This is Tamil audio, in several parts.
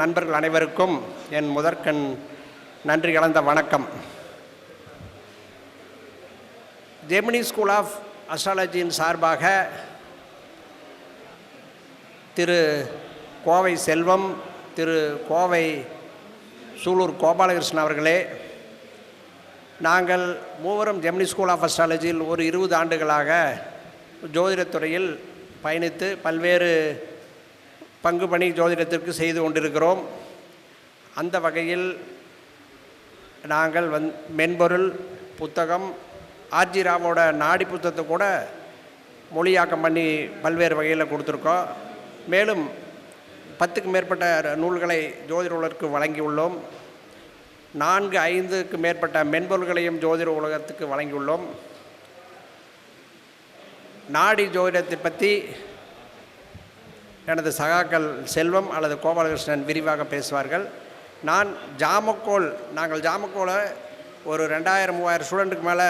நண்பர்கள் அனைவருக்கும் என் முதற்கண் நன்றி கலந்த வணக்கம். ஜெமினி ஸ்கூல் ஆஃப் அஸ்ட்ராலஜியின் சார்பாக திரு கோவை செல்வம் திரு கோவை சூலூர் கோபாலகிருஷ்ணன் அவர்களே நாங்கள் மூவரும் ஜெமினி ஸ்கூல் ஆஃப் அஸ்ட்ராலஜியில் ஒரு இருபது ஆண்டுகளாக ஜோதிடத்துறையில் பயணித்து பல்வேறு பங்கு பணி ஜோதிடத்திற்கு செய்து கொண்டிருக்கிறோம். அந்த வகையில் நாங்கள் வந் மென்பொருள் புத்தகம் ஆர்ஜிராவோட நாடி புத்தகத்தை கூட மொழியாக்கம் பண்ணி பல்வேறு வகையில் கொடுத்துருக்கோம். மேலும் பத்துக்கு மேற்பட்ட நூல்களை ஜோதிட உலகிற்கு வழங்கியுள்ளோம். நான்கு ஐந்துக்கு மேற்பட்ட மென்பொருள்களையும் ஜோதிட உலகத்துக்கு வழங்கியுள்ளோம். நாடி ஜோதிடத்தை பற்றி எனது சகாக்கள் செல்வம் அல்லது கோபாலகிருஷ்ணன் விரிவாக பேசுவார்கள். நான் ஜாமக்கோல் நாங்கள் ஜாமக்கோலை ஒரு ரெண்டாயிரம் மூவாயிரம் ஸ்டூடெண்ட்டுக்கு மேலே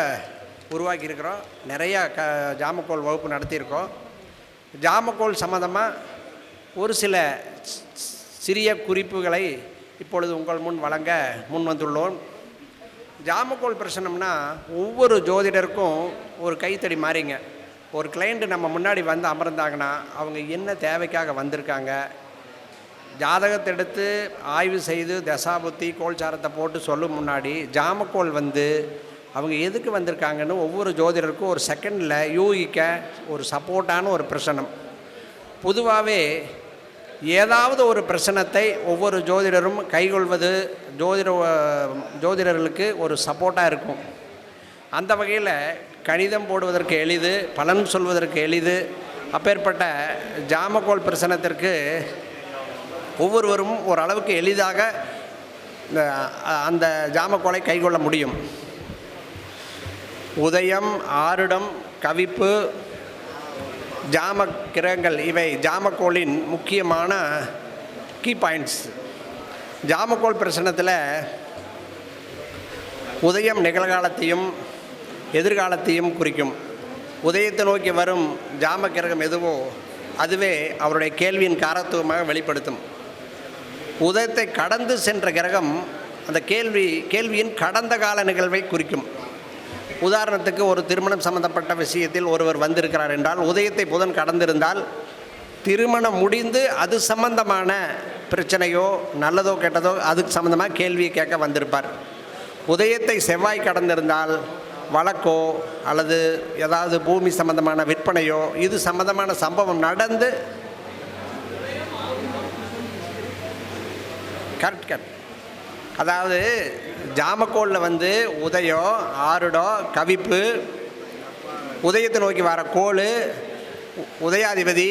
உருவாக்கியிருக்கிறோம். நிறையா க ஜாமக்கோல் வகுப்பு நடத்தியிருக்கோம். ஜாமக்கோல் சம்மந்தமாக ஒரு சில சிறிய குறிப்புகளை இப்பொழுது உங்கள் முன் வழங்க முன் வந்துள்ளோம். ஜாமக்கோல் பிரச்சனம்னா ஒவ்வொரு ஜோதிடருக்கும் ஒரு கைத்தடி மாறிங்க. ஒரு கிளைண்ட்டு நம்ம முன்னாடி வந்து அமர்ந்தாங்கன்னா அவங்க என்ன தேவைக்காக வந்திருக்காங்க? ஜாதகத்தை எடுத்து ஆய்வு செய்து தசாபுத்தி கோல்சாரத்தை போட்டு சொல்லும் முன்னாடி ஜாமக்கோல் வந்து அவங்க எதுக்கு வந்திருக்காங்கன்னு ஒவ்வொரு ஜோதிடருக்கும் ஒரு செகண்டில் யூகிக்க ஒரு சப்போர்ட்டான ஒரு பிரச்சனம் பொதுவாகவே ஏதாவது ஒரு பிரச்சனத்தை ஒவ்வொரு ஜோதிடரும் கைகொள்வது ஜோதிட ஜோதிடர்களுக்கு ஒரு சப்போர்ட்டாக இருக்கும். அந்த வகையில் கணிதம் போடுவதற்கு எளிது பலன் சொல்வதற்கு எளிது. அப்பேற்பட்ட ஜாமக்கோல் பிரசனத்திற்கு ஒவ்வொருவரும் ஓரளவுக்கு எளிதாக இந்த அந்த ஜாமக்கோலை கைக்கொள்ள முடியும். உதயம் ஆருடம் கவிப்பு ஜாம கிரகங்கள் இவை ஜாமக்கோளின் முக்கியமான கீ பாயிண்ட்ஸ் ஜாமக்கோல் பிரசனத்தில் உதயம் நிகழ்காலத்தையும் எதிர்காலத்தையும் குறிக்கும். உதயத்தை நோக்கி வரும் ஜாம கிரகம் எதுவோ அதுவே அவருடைய கேள்வியின் காரத்துவமாக வெளிப்படுத்தும். உதயத்தை கடந்து சென்ற கிரகம் அந்த கேள்வி கேள்வியின் கடந்த கால நிகழ்வை குறிக்கும். உதாரணத்துக்கு ஒரு திருமணம் சம்பந்தப்பட்ட விஷயத்தில் ஒருவர் வந்திருக்கிறார் என்றால் உதயத்தை புதன் கடந்திருந்தால் திருமணம் முடிந்து அது சம்பந்தமான பிரச்சனையோ நல்லதோ கெட்டதோ அதுக்கு சம்மந்தமாக கேள்வியை கேட்க வந்திருப்பார். உதயத்தை செவ்வாய் கடந்திருந்தால் வழக்கோ அல்லது ஏதாவது பூமி சம்பந்தமான விற்பனையோ இது சம்பந்தமான சம்பவம் நடந்து கரெக்ட் கரெக்ட். அதாவது ஜாமக்கோளில் வந்து உதயம் ஆருடம் கவிப்பு உதயத்தை நோக்கி வர கோள் உ- உதயாதிபதி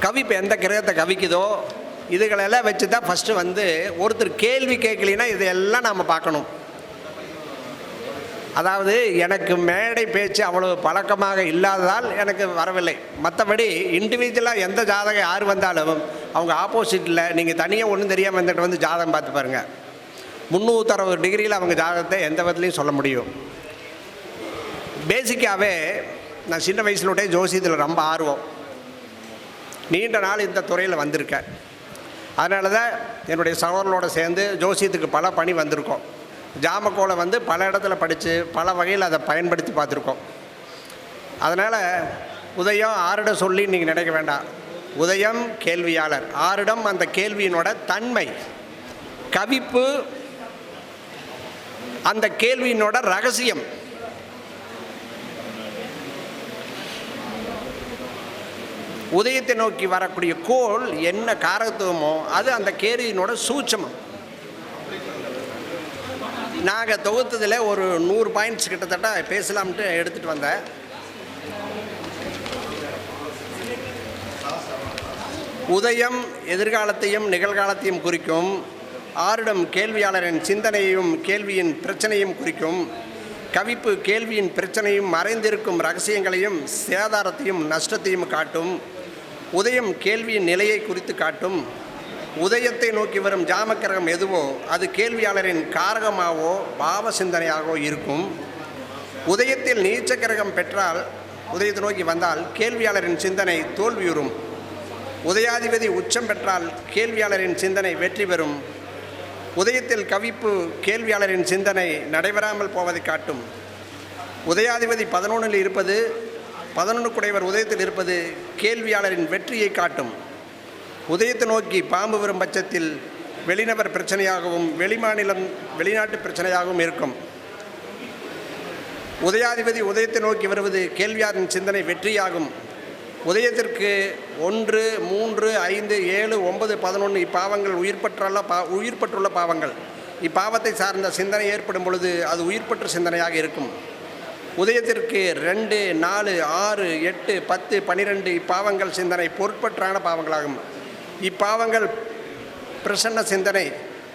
கவிப்பு எந்த கிரகத்தை கவிக்குதோ இதுகளெல்லாம் வச்சு தான் ஃபஸ்ட்டு வந்து ஒருத்தர் கேள்வி கேட்கலினா இதையெல்லாம் நாம் பார்க்கணும். அதாவது எனக்கு மேடை பேச்சு அவ்வளவு பழக்கமாக இல்லாததால் எனக்கு வரவில்லை. மற்றபடி இண்டிவிஜுவலாக எந்த ஜாதகம் யார் வந்தாலும் அவங்க ஆப்போசிட்டில் நீங்கள் தனியாக ஒன்றும் தெரியாமல் வந்துட்டு வந்து ஜாதகம் பார்த்து பாருங்கள் முந்நூற்றறுபது டிகிரியில் அவங்க ஜாதகத்தை எந்த விதத்துலையும் சொல்ல முடியும். பேசிக்காகவே நான் சின்ன வயசுலோட்டே ஜோசியத்தில் ரொம்ப ஆர்வம். நீண்ட நாள் இந்த துறையில் வந்திருக்கேன். அதனால தான் என்னுடைய சகோதரனோட சேர்ந்து ஜோசியத்துக்கு பல பணி வந்திருக்கோம். ஜாமக்கோலை வந்து பல இடத்துல படித்து பல வகையில் அதை பயன்படுத்தி பார்த்துருக்கோம். அதனால் உதயம் ஆரிடம் சொல்லி நீங்கள் நினைக்க வேண்டாம். உதயம் கேள்வியாளர். ஆரிடம் அந்த கேள்வியினோட தன்மை. கவிப்பு அந்த கேள்வியினோட ரகசியம். உதயத்தை நோக்கி வரக்கூடிய கோள் என்ன காரத்துவமோ அது அந்த கேள்வியினோட சூட்சமம். நாங்கள் தொகுத்ததில் ஒரு நூறு பாயிண்ட்ஸ் கிட்டத்தட்ட பேசலாம்ட்டு எடுத்துகிட்டு வந்தேன். உதயம் எதிர்காலத்தையும் நிகழ்காலத்தையும் குறிக்கும். ஆரிடம் கேள்வியாளரின் சிந்தனையையும் கேள்வியின் பிரச்சனையும் குறிக்கும். கவிப்பு கேள்வியின் பிரச்சனையும் மறைந்திருக்கும் ரகசியங்களையும் சேதாரத்தையும் நஷ்டத்தையும் காட்டும். உதயம் கேள்வியின் நிலையை குறித்து காட்டும். உதயத்தை நோக்கி வரும் ஜாமக்கிரகம் எதுவோ அது கேள்வியாளரின் காரகமாகவோ பாவ சிந்தனையாகவோ இருக்கும். உதயத்தில் நீச்ச கிரகம் பெற்றால் உதயத்தை நோக்கி வந்தால் கேள்வியாளரின் சிந்தனை தோல்வியுறும். உதயாதிபதி உச்சம் பெற்றால் கேள்வியாளரின் சிந்தனை வெற்றி பெறும். உதயத்தில் கவிப்பு கேள்வியாளரின் சிந்தனை நடைபெறாமல் போவதை காட்டும். உதயாதிபதி பதினொன்றில் இருப்பது பதினொன்று குடைவர் உதயத்தில் இருப்பது கேள்வியாளரின் வெற்றியை காட்டும். உதயத்தை நோக்கி பாம்பு வரும் பட்சத்தில் வெளிநபர் பிரச்சனையாகவும் வெளிமாநிலம் வெளிநாட்டு பிரச்சனையாகவும் இருக்கும். உதயாதிபதி உதயத்தை நோக்கி வருவது கேள்வியாரின் சிந்தனை வெற்றியாகும். உதயத்திற்கு ஒன்று மூன்று ஐந்து ஏழு ஒன்பது பதினொன்று இப்பாவங்கள் உயிர்பற்றுள்ள பா உயிர்பற்றுள்ள பாவங்கள். இப்பாவத்தை சார்ந்த சிந்தனை ஏற்படும் பொழுது அது உயிர்பற்ற சிந்தனையாக இருக்கும். உதயத்திற்கு ரெண்டு நாலு ஆறு எட்டு பத்து பன்னிரெண்டு இப்பாவங்கள் சிந்தனை பொருட்பற்றான பாவங்களாகும். இப்பாவங்கள் பிரசன்ன சிந்தனை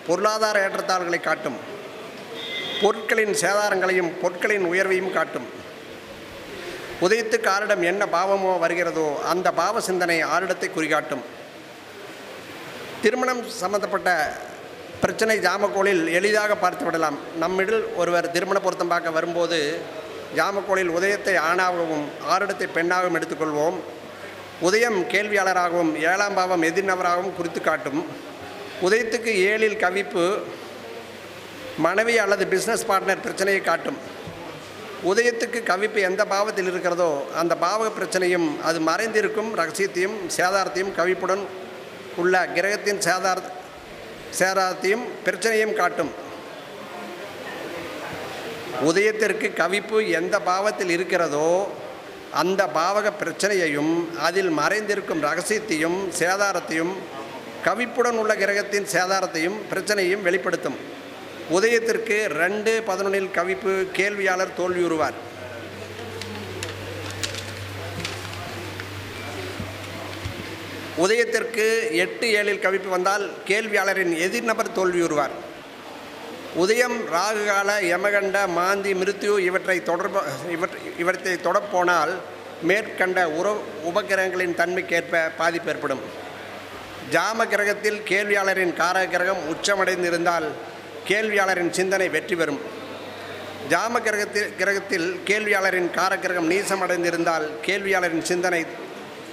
பொருளாதார ஏற்றத்தாள்களை காட்டும். பொருட்களின் சேதாரங்களையும் பொருட்களின் உயர்வையும் காட்டும். உதயத்துக்கு ஆரிடம் என்ன பாவமோ வருகிறதோ அந்த பாவ சிந்தனை ஆரிடத்தை குறிகாட்டும். திருமணம் சம்பந்தப்பட்ட பிரச்சனை ஜாமக்கோளில் எளிதாக பார்த்து விடலாம். நம்மிடல் ஒருவர் திருமண பொருத்தம் பார்க்க வரும்போது ஜாமக்கோளில் உதயத்தை ஆணாகவும் ஆரிடத்தை பெண்ணாகவும் எடுத்துக்கொள்வோம். உதயம் கேள்வியாளராகவும் ஏழாம் பாவம் எதிர்நபராகவும் குறித்து காட்டும் உதயத்துக்கு ஏழில் கவிப்பு மனைவி அல்லது பிஸ்னஸ் பார்ட்னர் பிரச்சனையை காட்டும். உதயத்துக்கு கவிப்பு எந்த பாவத்தில் இருக்கிறதோ அந்த பாவ பிரச்சனையும் அது மறைந்திருக்கும் ரகசியத்தையும் சேதாரத்தையும் கவிப்புடன் உள்ள கிரகத்தின் சேதார சேதாரத்தையும் பிரச்சனையும் காட்டும். உதயத்திற்கு கவிப்பு எந்த பாவத்தில் இருக்கிறதோ அந்த பாவக பிரச்சனையையும் அதில் மறைந்திருக்கும் ரகசியத்தையும் சேதாரத்தையும் கவிப்புடன் உள்ள கிரகத்தின் சேதாரத்தையும் பிரச்சனையும் வெளிப்படுத்தும். உதயத்திற்கு ரெண்டு பதினொன்றில் கவிப்பு கேள்வியாளர் தோல்வியுறுவார். உதயத்திற்கு எட்டு ஏழில் கவிப்பு வந்தால் கேள்வியாளரின் எதிர்நபர் தோல்வியுறுவார். உதயம் ராகுகால யமகண்ட மாந்தி மிருத்யு இவற்றை தொடர்பு இவற்றை இவற்றை தொடப்போனால் மேற்கண்ட உற உபகிரகங்களின் தன்மைக்கேற்ப பாதிப்பு ஏற்படும். ஜாம கிரகத்தில் கேள்வியாளரின் காரக கிரகம் உச்சமடைந்திருந்தால் கேள்வியாளரின் சிந்தனை வெற்றி பெறும். ஜாம கிரகத்தில் கிரகத்தில் கேள்வியாளரின் காரக்கிரகம் நீசமடைந்திருந்தால் கேள்வியாளரின் சிந்தனை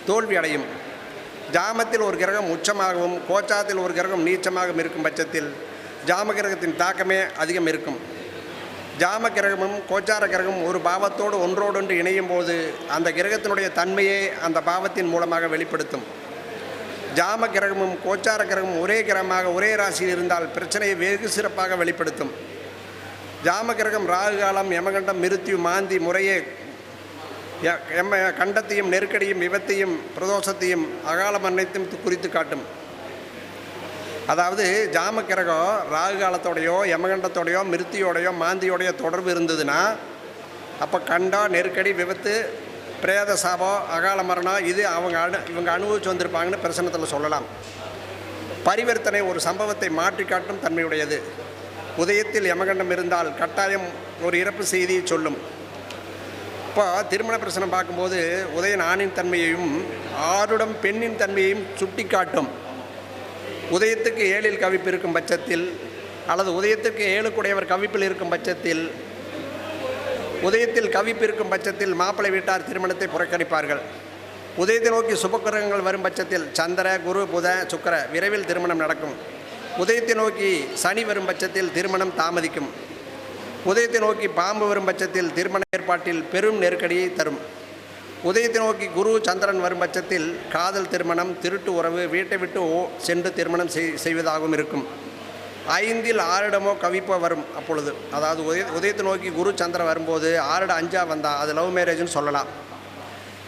தோல்வி அடையும் ஜாமத்தில் ஒரு கிரகம் உச்சமாகவும் கோச்சாத்தில் ஒரு கிரகம் நீச்சமாகவும் இருக்கும் பட்சத்தில் ஜாம கிரகத்தின் தாக்கமே அதிகம் இருக்கும். ஜாம கிரகமும் கோச்சார கிரகமும் ஒரு பாவத்தோடு ஒன்றோடொன்று இணையும் போது அந்த கிரகத்தினுடைய தன்மையை அந்த பாவத்தின் மூலமாக வெளிப்படுத்தும். ஜாம கிரகமும் கோச்சார கிரகமும் ஒரே கிரகமாக ஒரே ராசியில் இருந்தால் பிரச்சனையை வெகு சிறப்பாக வெளிப்படுத்தும். ஜாம கிரகம் ராகு காலம் யமகண்டம் மிருத்யு மாந்தி முறையே ய- எம்ம கண்டத்தையும் நெருக்கடியும் விபத்தையும் பிரதோஷத்தையும் அகாலம் அனைத்தும் குறித்து காட்டும். அதாவது ஜாம கிரகம் ராகு காலத்தோடையோ யமகண்டத்தோடையோ மிருத்தியோடையோ மாந்தியோடையோ தொடர்பு இருந்ததுன்னா அப்போ கண்டம் நெருக்கடி விபத்து பிரேத சாபம் அகால மரணம் இது அவங்க அனு இவங்க அனுபவிச்சு வந்திருப்பாங்கன்னு பிரசனத்தில் சொல்லலாம். பரிவர்த்தனை ஒரு சம்பவத்தை மாற்றி காட்டும் தன்மையுடையது. உதயத்தில் யமகண்டம் இருந்தால் கட்டாயம் ஒரு இறப்பு செய்தியை சொல்லும். இப்போ திருமண பிரச்சனை பார்க்கும்போது உதயன் ஆணின் தன்மையையும் ஆருடம் பெண்ணின் தன்மையையும் சுட்டி காட்டும் உதயத்துக்கு ஏழில் கவிப்பு இருக்கும் பட்சத்தில் அல்லது உதயத்துக்கு ஏழுக்குடையவர் கவிப்பில் இருக்கும் பட்சத்தில் உதயத்தில் கவிப்பு இருக்கும் பட்சத்தில் மாப்பிள்ளை வீட்டார் திருமணத்தை புறக்கணிப்பார்கள். உதயத்தை நோக்கி சுபக்கிரகங்கள் வரும் பட்சத்தில் சந்திர குரு புத சுக்கர விரைவில் திருமணம் நடக்கும். உதயத்தை நோக்கி சனி வரும் பட்சத்தில் திருமணம் தாமதிக்கும். உதயத்தை நோக்கி பாம்பு வரும் பட்சத்தில் திருமண ஏற்பாட்டில் பெரும் நெருக்கடியை தரும். உதயத்தை நோக்கி குரு சந்திரன் வரும் பட்சத்தில் காதல் திருமணம் திருட்டு உறவு வீட்டை விட்டு ஓ சென்று திருமணம் செய் செய்வதாகவும் இருக்கும். ஐந்தில் ஆறிடமோ கவிப்போ வரும் அப்பொழுது. அதாவது உதய உதயத்தை நோக்கி குரு சந்திரன் வரும்போது ஆறிட அஞ்சா வந்தால் அது லவ் மேரேஜ்னு சொல்லலாம்.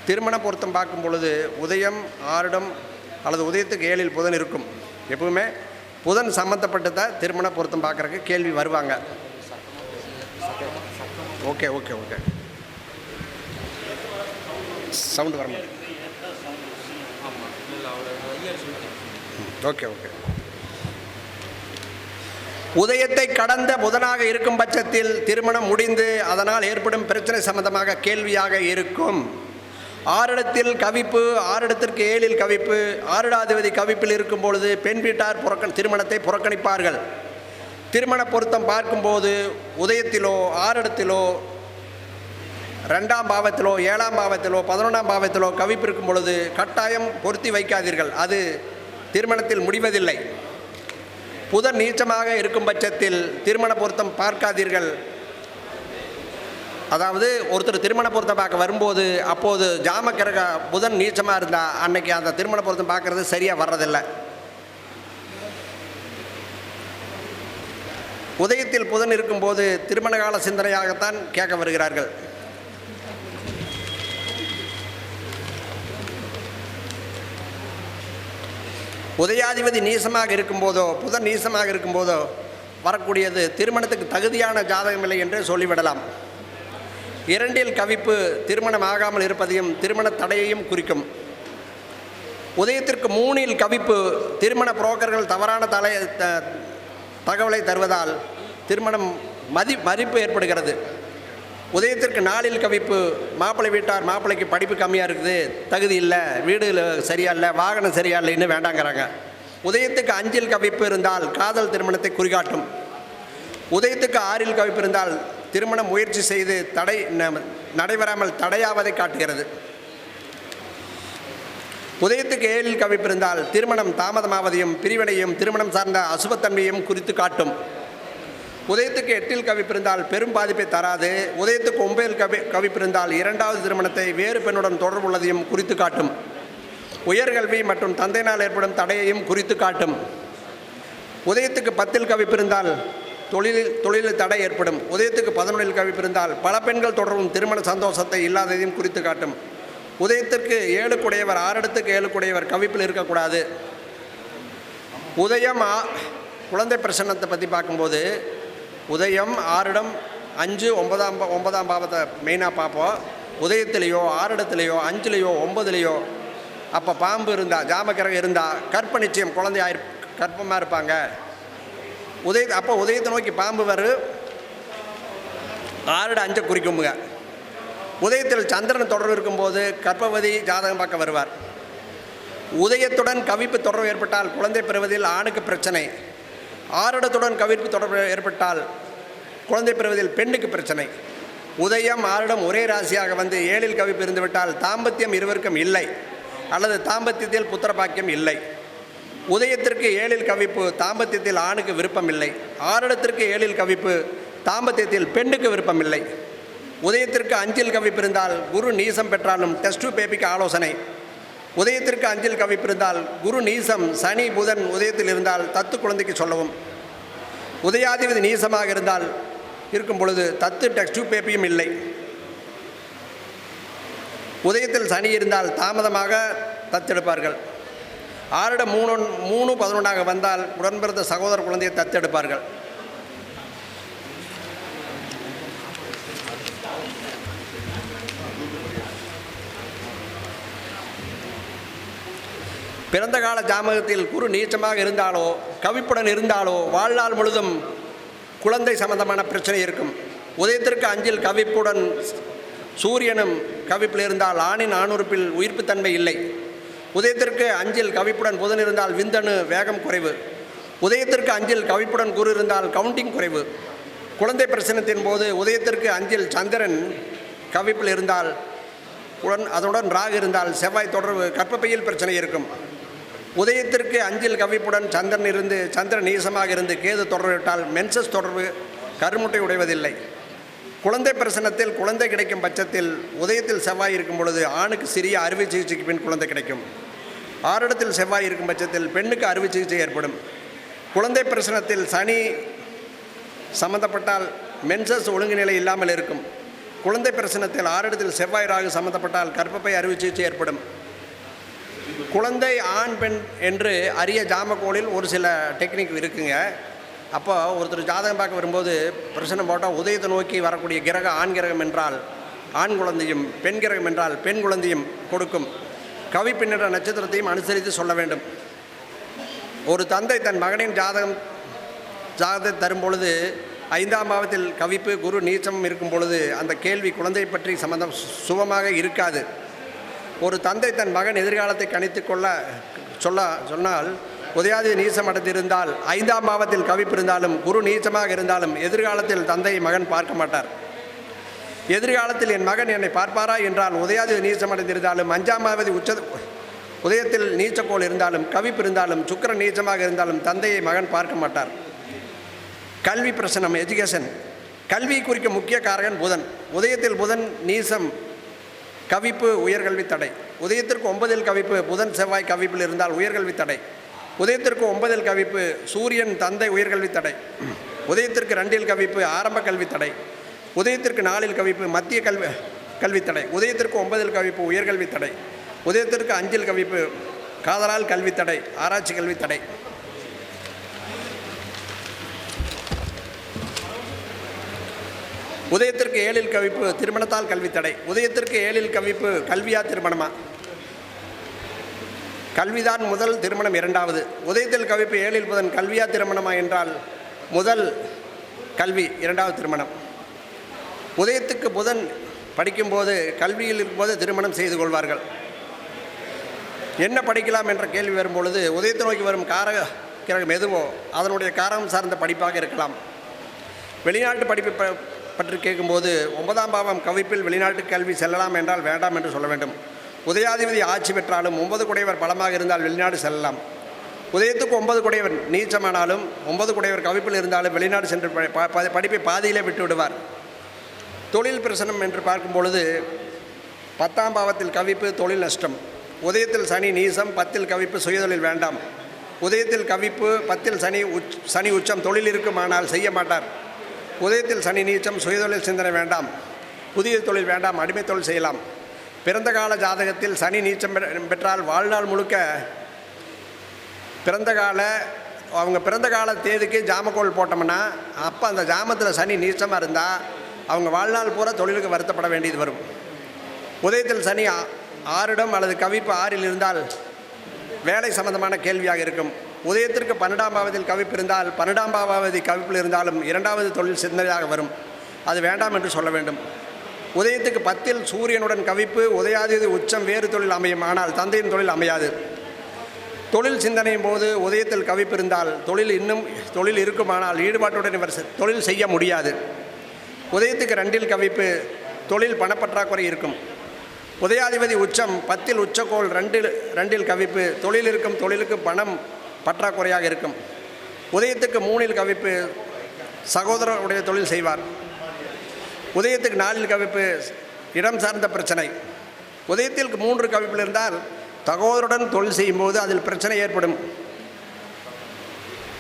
திருமண பொருத்தம் பார்க்கும் பொழுது உதயம் ஆறிடம் அல்லது உதயத்துக்கு ஏழில் புதன் இருக்கும். எப்பவுமே புதன் சம்மந்தப்பட்டு தான் திருமண பொருத்தம் பார்க்குறக்கு கேள்வி வருவாங்க. Okay okay okay. சவுண்டு வர மாட்டேங்குது. Okay okay. உதயத்தை கடந்த புதனாக இருக்கும் பட்சத்தில் திருமணம் முடிந்து அதனால் ஏற்படும் பிரச்சனை சம்பந்தமாக கேள்வியாக இருக்கும். ஆறிடத்தில் கவிப்பு ஆறிடத்திற்கு ஏழில் கவிப்பு ஆறிடாதிபதி கவிப்பில் இருக்கும் பொழுது பெண் வீட்டார் புறக்க திருமணத்தை புறக்கணிப்பார்கள். திருமண பொருத்தம் பார்க்கும்போது உதயத்திலோ ஆறிடத்திலோ ரெண்டாம் பாவத்திலோ ஏழாம் பாவத்திலோ பதினொன்றாம் பாவத்திலோ கவிப்பு இருக்கும் பொழுது கட்டாயம் பொருத்தி வைக்காதீர்கள். அது திருமணத்தில் முடிவதில்லை. புதன் நீச்சமாக இருக்கும் பட்சத்தில் திருமண பொருத்தம் பார்க்காதீர்கள். அதாவது ஒருத்தர் திருமண பொருத்தம் பார்க்க வரும்போது அப்போது ஜாமக்கிரக புதன் நீச்சமாக இருந்தால் அன்னைக்கு அந்த திருமண பொருத்தம் பார்க்கறது சரியாக வர்றதில்லை. உதயத்தில் புதன் இருக்கும்போது திருமண கால சிந்தனையாகத்தான் கேட்க வருகிறார்கள். உதயாதிபதி நீசமாக இருக்கும்போதோ புதன் நீசமாக இருக்கும்போதோ வரக்கூடியது திருமணத்துக்கு தகுதியான ஜாதகம் இல்லை என்று சொல்லிவிடலாம். இரண்டில் கவிப்பு திருமணம் ஆகாமல் இருப்பதையும் திருமண தடையையும் குறிக்கும். உதயத்திற்கு மூணில் கவிப்பு திருமண புரோக்கர்கள் தவறான தலை த- தகவலை தருவதால் திருமணம் மதி மதிப்பு ஏற்படுகிறது. உதயத்திற்கு நாளில் கவிப்பு மாப்பிள்ளை வீட்டார் மாப்பிள்ளைக்கு படிப்பு கம்மியாக இருக்குது தகுதி இல்லை வீடு சரியா இல்லை வாகனம் சரியா இல்லைன்னு வேண்டாங்கிறாங்க. உதயத்துக்கு அஞ்சில் கவிப்பு இருந்தால் காதல் திருமணத்தை குறிகாட்டும். உதயத்துக்கு ஆறில் கவிப்பு இருந்தால் திருமண முயற்சி செய்து தடை ந- நடைபெறாமல் தடையாவதை காட்டுகிறது. உதயத்துக்கு ஏழில் கவிப்பு இருந்தால் திருமணம் தாமதமாவதையும் பிரிவினையும் திருமணம் சார்ந்த அசுபத்தன்மையும் குறித்து காட்டும். உதயத்துக்கு எட்டில் கவி பிறந்தால் பெரும் பாதிப்பை தராது. உதயத்துக்கு ஒன்பதில் கவி கவி பிறந்தால் இரண்டாவது திருமணத்தை வேறு பெண்ணுடன் தொடர்புள்ளதையும் குறித்து காட்டும். உயர்கல்வி மற்றும் தந்தையினால் ஏற்படும் தடையையும் குறித்து காட்டும். உதயத்துக்கு பத்தில் கவி பிறந்தால் தொழிலில் தொழிலில் தடை ஏற்படும். உதயத்துக்கு பதினொன்றில் கவி பிறந்தால் பல பெண்கள் தொடரும் திருமண சந்தோஷத்தை இல்லாததையும் குறித்து காட்டும். உதயத்திற்கு ஏழுக்குடையவர் ஆறிடத்துக்கு ஏழுக்குடையவர் கவிப்பில் இருக்கக்கூடாது. உதயம் ஆ- குழந்தை பிரசன்னத்தை பற்றி பார்க்கும்போது உதயம் ஆறிடம் அஞ்சு ஒன்பதாம் ஒன்பதாம் பாவத்தை மெயினாக பார்ப்போம். உதயத்திலேயோ ஆறிடத்துலேயோ அஞ்சுலேயோ ஒம்பதுலேயோ அப்போ பாம்பு இருந்தால் ஜாமக்கிரகம் இருந்தால் கற்ப நிச்சயம் குழந்தையாக இரு கற்பமாக இருப்பாங்க. உதய அப்போ உதயத்தை நோக்கி பாம்பு வரும் ஆறிட அஞ்சை குறிக்குமுங்க உதயத்தில் சந்திரன் தொடர்பு இருக்கும்போது கற்பவதி ஜாதகம் பார்க்க வருவார். உதயத்துடன் கவிப்பு தொடர்பு ஏற்பட்டால் குழந்தை பெறுவதில் ஆணுக்கு பிரச்சனை. ஆரிடத்துடன் கவிர்ப்பு தொடர்பு ஏற்பட்டால் குழந்தை பெறுவதில் பெண்ணுக்கு பிரச்சனை. உதயம் ஆரிடம் ஒரே ராசியாக வந்து ஏழில் கவிப்பு இருந்துவிட்டால் தாம்பத்தியம் இருவருக்கும் இல்லை. அல்லது தாம்பத்தியத்தில் புத்திரபாக்கியம் இல்லை. உதயத்திற்கு ஏழில் கவிப்பு தாம்பத்தியத்தில் ஆணுக்கு விருப்பம் இல்லை ஆரிடத்திற்கு ஏழில் கவிப்பு தாம்பத்தியத்தில் பெண்ணுக்கு விருப்பம் இல்லை உதயத்திற்கு அஞ்சில் கவிப்பு இருந்தால் குரு நீசம் பெற்றாலும் டெஸ்ட் பேபிக்கு ஆலோசனை. உதயத்திற்கு அஞ்சில் கவிப்பிருந்தால் குரு நீசம் சனி புதன் உதயத்தில் இருந்தால் தத்து குழந்தைக்கு சொல்லவும். உதயாதிபதி நீசமாக இருந்தால் இருக்கும் பொழுது தத்து டெக்ஸ்ட் பேப்பியும் இல்லை. உதயத்தில் சனி இருந்தால் தாமதமாக தத்தெடுப்பார்கள் ஆறிடம் மூணு மூணு பதினொன்றாக வந்தால் உடன்பிறந்த சகோதர குழந்தையை தத்தெடுப்பார்கள் பிறந்த கால ஜாமகத்தில் குரு நீச்சமாக இருந்தாலோ கவிப்புடன் இருந்தாலோ வாழ்நாள் முழுதும் குழந்தை சம்பந்தமான பிரச்சனை இருக்கும். உதயத்திற்கு அஞ்சில் கவிப்புடன் சூரியனும் கவிப்பில் இருந்தால் ஆணின் ஆணுறுப்பில் உயிர்ப்புத்தன்மை இல்லை. உதயத்திற்கு அஞ்சில் கவிப்புடன் புதன் இருந்தால் விந்தணு வேகம் குறைவு. உதயத்திற்கு அஞ்சில் கவிப்புடன் குரு இருந்தால் கவுண்டிங் குறைவு. குழந்தை பிரச்சனத்தின் போது உதயத்திற்கு அஞ்சில் சந்திரன் கவிப்பில் இருந்தால் உடன் அதனுடன் ராகு இருந்தால் செவ்வாய் தொடர்பு கற்பப்பையில் பிரச்சனை இருக்கும். உதயத்திற்கு அஞ்சில் கவிப்புடன் சந்திரன் இருந்து சந்திரன் நீசமாக இருந்து கேது தொடர்பிட்டால் மென்சஸ் தொடர்பு கருமுட்டை உடைவதில்லை. குழந்தை பிரசனத்தில் குழந்தை கிடைக்கும் பட்சத்தில் உதயத்தில் செவ்வாய் இருக்கும் பொழுது ஆணுக்கு சிறிய அறுவை சிகிச்சைக்கு பின் குழந்தை கிடைக்கும். ஆறிடத்தில் செவ்வாய் இருக்கும் பட்சத்தில் பெண்ணுக்கு அறுவை சிகிச்சை ஏற்படும். குழந்தை பிரசனத்தில் சனி சம்பந்தப்பட்டால் மென்சஸ் ஒழுங்குநிலை இல்லாமல் இருக்கும். குழந்தை பிரசனத்தில் ஆறிடத்தில் செவ்வாய் ராகு சம்பந்தப்பட்டால் கர்ப்பப்பை அறுவை சிகிச்சை ஏற்படும். குழந்தை ஆண் பெண் என்று அரிய ஜாமக்கோளில் ஒரு சில டெக்னிக் இருக்குங்க. அப்போ ஒருத்தர் ஜாதகம் பார்க்க வரும்போது பிரச்சனை போட்டால் உதயத்தை நோக்கி வரக்கூடிய கிரகம் ஆண் கிரகம் என்றால் ஆண் குழந்தையும் பெண் கிரகம் என்றால் பெண் குழந்தையும் கொடுக்கும். கவி பின்னிட நட்சத்திரத்தையும் அனுசரித்து சொல்ல வேண்டும். ஒரு தந்தை தன் மகனின் ஜாதகம் ஜாதகத்தை தரும் பொழுது ஐந்தாம் பாவத்தில் கவிப்பு குரு நீச்சம் இருக்கும் பொழுது அந்த கேள்வி குழந்தை பற்றி சம்பந்தம் சுபமாக இருக்காது. ஒரு தந்தை தன் மகன் எதிர்காலத்தை கணித்து கொள்ள சொல்ல சொன்னால் உதயாதி நீசம் அடைந்திருந்தால் ஐந்தாம் பாவத்தில் கவிப்பிருந்தாலும் குரு நீச்சமாக இருந்தாலும் எதிர்காலத்தில் தந்தை மகன் பார்க்க மாட்டார். எதிர்காலத்தில் என் மகன் என்னை பார்ப்பாரா என்றால் உதயாதி நீச்சமடைந்திருந்தாலும் அஞ்சாமாவதி உச்ச உதயத்தில் நீச்சக்கோள் இருந்தாலும் கவிப்பு இருந்தாலும் சுக்கரன் நீச்சமாக இருந்தாலும் தந்தையை மகன் பார்க்க மாட்டார். கல்வி பிரசனம் எஜுகேஷன். கல்வி குறிக்கும் முக்கிய காரகன் புதன். உதயத்தில் புதன் நீசம் கவிப்பு உயர்கல்வி தடை. உதயத்திற்கு ஒன்பதில் கவிப்பு புதன் செவ்வாய் கவிப்பில் இருந்தால் உயர்கல்வி தடை. உதயத்திற்கு ஒன்பதில் கவிப்பு சூரியன் தந்தை உயர்கல்வி தடை. உதயத்திற்கு ரெண்டில் கவிப்பு ஆரம்ப கல்வி தடை. உதயத்திற்கு நாலில் கவிப்பு மத்திய கல்வி கல்வி தடை. உதயத்திற்கு ஒன்பதில் கவிப்பு உயர்கல்வி தடை. உதயத்திற்கு அஞ்சில் கவிப்பு காதலால் கல்வி தடை ஆராய்ச்சி கல்வி தடை. உதயத்திற்கு ஏழில் கவிப்பு திருமணத்தால் கல்வி தடை. உதயத்திற்கு ஏழில் கவிப்பு கல்வியா திருமணமா? கல்விதான் முதல் திருமணம் இரண்டாவது. உதயத்தில் கவிப்பு ஏழில் புதன் கல்வியா திருமணமா என்றால் முதல் கல்வி இரண்டாவது திருமணம். உதயத்துக்கு புதன் படிக்கும்போது கல்வியில் இருக்கும்போது திருமணம் செய்து கொள்வார்கள். என்ன படிக்கலாம் என்ற கேள்வி வரும்பொழுது உதயத்தை நோக்கி வரும் காரக கிரகம் எதுவோ அதனுடைய காரகம் சார்ந்த படிப்பாக இருக்கலாம். வெளிநாட்டு படிப்பு ப- பற்றி கேட்கும்போது ஒன்பதாம் பாவம் கவிப்பில் வெளிநாட்டு கல்வி செல்லலாம் என்றால் வேண்டாம் என்று சொல்ல வேண்டும். உதயாதிபதி ஆட்சி பெற்றாலும் ஒன்பது குடையவர் பலமாக இருந்தால் வெளிநாடு செல்லலாம். உதயத்துக்கு ஒன்பது குடையவர் நீச்சமானாலும் ஒன்பது குடையவர் கவிப்பில் இருந்தாலும் வெளிநாடு சென்று படிப்பை பாதியிலே விட்டு விடுவார். தொழில் பிரசனம் என்று பார்க்கும் பொழுது பத்தாம் பாவத்தில் கவிப்பு தொழில் நஷ்டம். உதயத்தில் சனி நீசம் பத்தில் கவிப்பு சுயதொழில் வேண்டாம். உதயத்தில் கவிப்பு பத்தில் சனி உச் சனி உச்சம் தொழில் இருக்குமானால் செய்ய மாட்டார். உதயத்தில் சனி நீச்சம் சுயதொழில் சிந்தனை வேண்டாம். புதிய தொழில் வேண்டாம் அடிமை தொழில் செய்யலாம். பிறந்த கால ஜாதகத்தில் சனி நீச்சம் பெற்றால் வாழ்நாள் முழுக்க பிறந்த கால அவங்க பிறந்த கால தேதிக்கு ஜாமக்கோல் போட்டோம்னா அப்போ அந்த ஜாமத்தில் சனி நீச்சமாக இருந்தால் அவங்க வாழ்நாள் பூரா தொழிலுக்கு வருத்தப்பட வேண்டியது வரும். உதயத்தில் சனி ஆறிடம் அல்லது கவிப்பு ஆறில் இருந்தால் வேலை சம்பந்தமான கேள்வியாக இருக்கும். உதயத்திற்கு பன்னெண்டாம் பாவத்தில் கவிப்பு இருந்தால் பன்னெண்டாம் பாவாவதி கவிப்பில் இருந்தாலும் இரண்டாவது தொழில் சிந்தனையாக வரும். அது வேண்டாம் என்று சொல்ல வேண்டும். உதயத்துக்கு பத்தில் சூரியனுடன் கவிப்பு உதயாதிபதி உச்சம் வேறு தொழில் அமையும். ஆனால் தந்தையின் தொழில் அமையாது. தொழில் சிந்தனையும் போது உதயத்தில் கவிப்பு இருந்தால் தொழில் இன்னும் தொழில் இருக்குமானால் ஈடுபாட்டுடன் இவர் தொழில் செய்ய முடியாது. உதயத்துக்கு ரெண்டில் கவிப்பு தொழில் பணப்பற்றாக்குறை இருக்கும். உதயாதிபதி உச்சம் பத்தில் உச்சக்கோள் ரெண்டில் ரெண்டில் கவிப்பு தொழில் இருக்கும் தொழிலுக்கு பணம் பற்றாக்குறையாக இருக்கும். உதயத்துக்கு மூணில் கவிப்பு சகோதரருடைய தொழில் செய்வார். உதயத்துக்கு நாலில் கவிப்பு இடம் சார்ந்த பிரச்சனை. உதயத்தில் மூன்று கவிப்பில் இருந்தால் சகோதரருடன் தொழில் செய்யும்போது அதில் பிரச்சனை ஏற்படும்.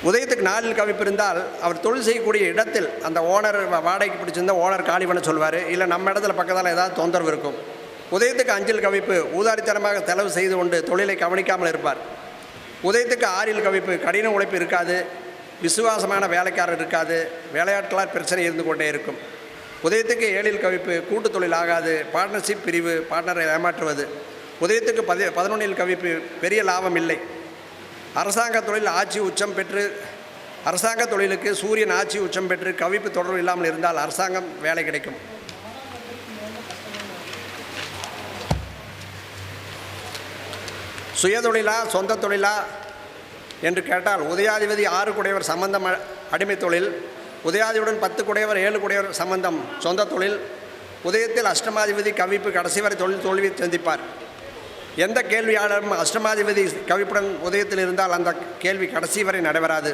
உதயத்துக்கு நாலில் கவிப்பு இருந்தால் அவர் தொழில் செய்யக்கூடிய இடத்தில் அந்த ஓனர் வாடகைக்கு பிடிச்சிருந்தால் ஓனர் காலி பண்ண சொல்வார். இல்லை நம்ம இடத்துல பக்கத்தில் ஏதாவது தொந்தரவு இருக்கும். உதயத்துக்கு அஞ்சில் கவிப்பு ஊதாரித்தனமாக செலவு செய்து கொண்டு தொழிலை கவனிக்காமல் இருப்பார். உதயத்துக்கு ஆறில் கவிப்பு கடின உழைப்பு இருக்காது விசுவாசமான வேலைக்காரர் இருக்காது வேலையாட்களால் பிரச்சனை இருந்து கொண்டே இருக்கும். உதயத்துக்கு ஏழில் கவிப்பு கூட்டு தொழில் ஆகாது பார்ட்னர்ஷிப் பிரிவு பார்ட்னரை ஏமாற்றுவது. உதயத்துக்கு பதி பதினொன்றில் கவிப்பு பெரிய லாபம் இல்லை. அரசாங்க தொழில் ஆட்சி உச்சம் பெற்று அரசாங்க தொழிலுக்கு சூரியன் ஆட்சி உச்சம் பெற்று கவிப்பு தொடர்பு இல்லாமல் இருந்தால் அரசாங்கம் வேலை கிடைக்கும். சுயதொழிலா சொந்த தொழிலா என்று கேட்டால் உதயாதிபதி ஆறு குடையவர் சம்பந்தம் அடிமை தொழில் உதயாதியுடன் பத்து குடையவர் ஏழு குடையவர் சம்பந்தம் சொந்த தொழில் உதயத்தில் அஷ்டமாதிபதி கவிப்பு கடைசி வரை தொழில் தோல்வி சந்திப்பார். எந்த கேள்வியாளரும் அஷ்டமாதிபதி கவிப்புடன் உதயத்தில் இருந்தால் அந்த கேள்வி கடைசி வரை நடைபெறாது.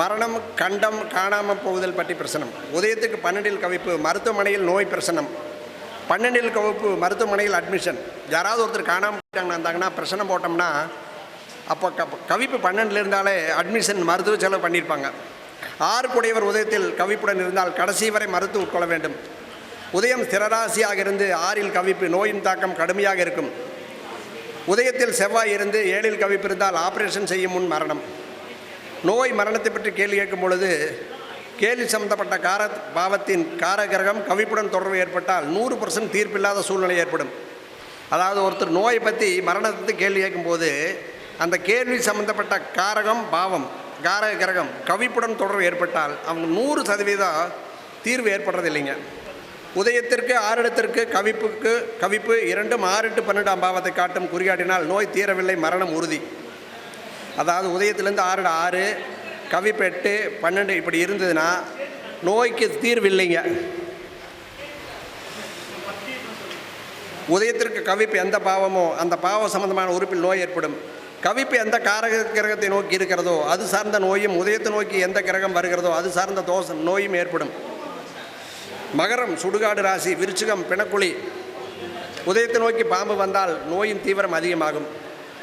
மரணம் கண்டம் காணாமல் போவதில் பற்றி பிரசனம். உதயத்துக்கு பன்னெண்டில் கவிப்பு மருத்துவமனையில் நோய் பிரசனம். பன்னெண்டில் கவிப்பு மருத்துவமனையில் அட்மிஷன் யாராவது ஒருத்தர் காணாமல் போயிட்டாங்க இருந்தாங்கன்னா பிரச்சனை போட்டோம்னா அப்போ க கவிப்பு பன்னெண்டில் இருந்தாலே அட்மிஷன் மருத்துவ செலவு பண்ணியிருப்பாங்க. ஆறு குடையவர் உதயத்தில் கவிப்புடன் இருந்தால் கடைசி வரை மருத்துவ உட்கொள்ள வேண்டும். உதயம் ஸ்திரராசியாக இருந்து ஆறில் கவிப்பு நோயின் தாக்கம் கடுமையாக இருக்கும். உதயத்தில் செவ்வாய் இருந்து ஏழில் கவிப்பு இருந்தால் ஆபரேஷன் செய்யும் முன் மரணம். நோய் மரணத்தை பற்றி கேள்வி கேட்கும் பொழுது கேள்வி சம்பந்தப்பட்ட கார பாவத்தின் காரகிரகம் கவிப்புடன் தொடர்பு ஏற்பட்டால் நூறு பர்சன்ட் தீர்ப்பில்லாத சூழ்நிலை ஏற்படும். அதாவது ஒருத்தர் நோயை பற்றி மரணத்தை கேள்வி கேட்கும்போது அந்த கேள்வி சம்பந்தப்பட்ட காரகம் பாவம் காரக கிரகம் கவிப்புடன் தொடர்பு ஏற்பட்டால் அவங்க நூறு சதவீதம் தீர்வு ஏற்படுறது இல்லைங்க உதயத்திற்கு ஆறிடத்திற்கு கவிப்புக்கு கவிப்பு இரண்டும் ஆறு எட்டு பன்னெண்டாம் பாவத்தை காட்டும் குறிகாட்டினால் நோய் தீரவில்லை மரணம் உறுதி. அதாவது உதயத்திலேருந்து ஆறு ஆறு கவிப்பெட்டு பன்னெண்டு இப்படி இருந்ததுன்னா நோய்க்கு தீர்வில்லைங்க. உதயத்திற்கு கவிப்பு எந்த பாவமோ அந்த பாவம் சம்பந்தமான உறுப்பில் நோய் ஏற்படும். கவிப்பு எந்த காரக கிரகத்தை நோக்கி இருக்கிறதோ அது சார்ந்த நோயும் உதயத்தை நோக்கி எந்த கிரகம் வருகிறதோ அது சார்ந்த தோஷம் நோயும் ஏற்படும். மகரம் சுடுகாடு ராசி விருச்சிகம் பிணக்குழி. உதயத்தை நோக்கி பாம்பு வந்தால் நோயின் தீவிரம் அதிகமாகும்.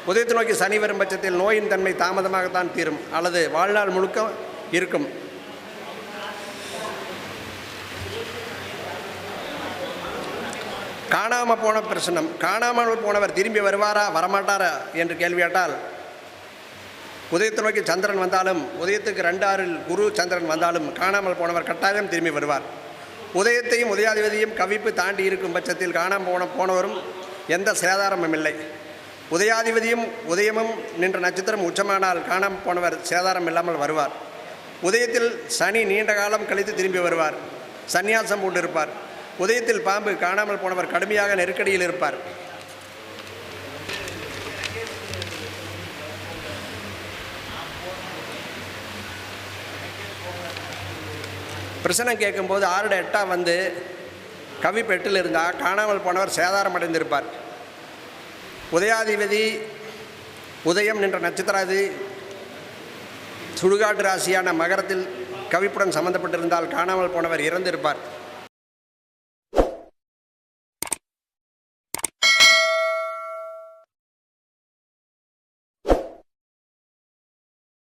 உதயத்தை நோக்கி சனி வரும் பட்சத்தில் நோயின் தன்மை தாமதமாகத்தான் தீரும். அல்லது வாழ்நாள் முழுக்க இருக்கும். காணாமல் போன பிரச்சனம் காணாமல் போனவர் திரும்பி வருவாரா வரமாட்டாரா என்று கேள்விட்டால் உதயத்தை நோக்கி சந்திரன் வந்தாலும் உதயத்துக்கு ரெண்டு ஆறில் குரு சந்திரன் வந்தாலும் காணாமல் போனவர் கட்டாயம் திரும்பி வருவார். உதயத்தையும் உதயாதிபதியும் கவிப்பு தாண்டி இருக்கும் பட்சத்தில் காணாமல் போன போனவரும் எந்த சேதாரமும் இல்லை. உதயாதிபதியும் உதயமும் நின்ற நட்சத்திரம் உச்சமானால் காணாமல் போனவர் சேதாரம் இல்லாமல் வருவார். உதயத்தில் சனி நீண்ட காலம் கழித்து திரும்பி வருவார். சந்நியாசம் போட்டிருப்பார் உதயத்தில் பாம்பு காணாமல் போனவர் கடுமையாக நெருக்கடியில் இருப்பார். பிரச்சனை கேட்கும்போது ஆறுட எட்டா வந்து கவி பெட்டில் இருந்தால் காணாமல் போனவர் சேதாரம் அடைந்திருப்பார். உதயாதிபதி உதயம் நின்ற நட்சத்திராதி சுடுகாட்டு ராசியான மகரத்தில் கவிப்புடன் சம்பந்தப்பட்டிருந்தால் காணாமல் போனவர் இறந்திருப்பார்.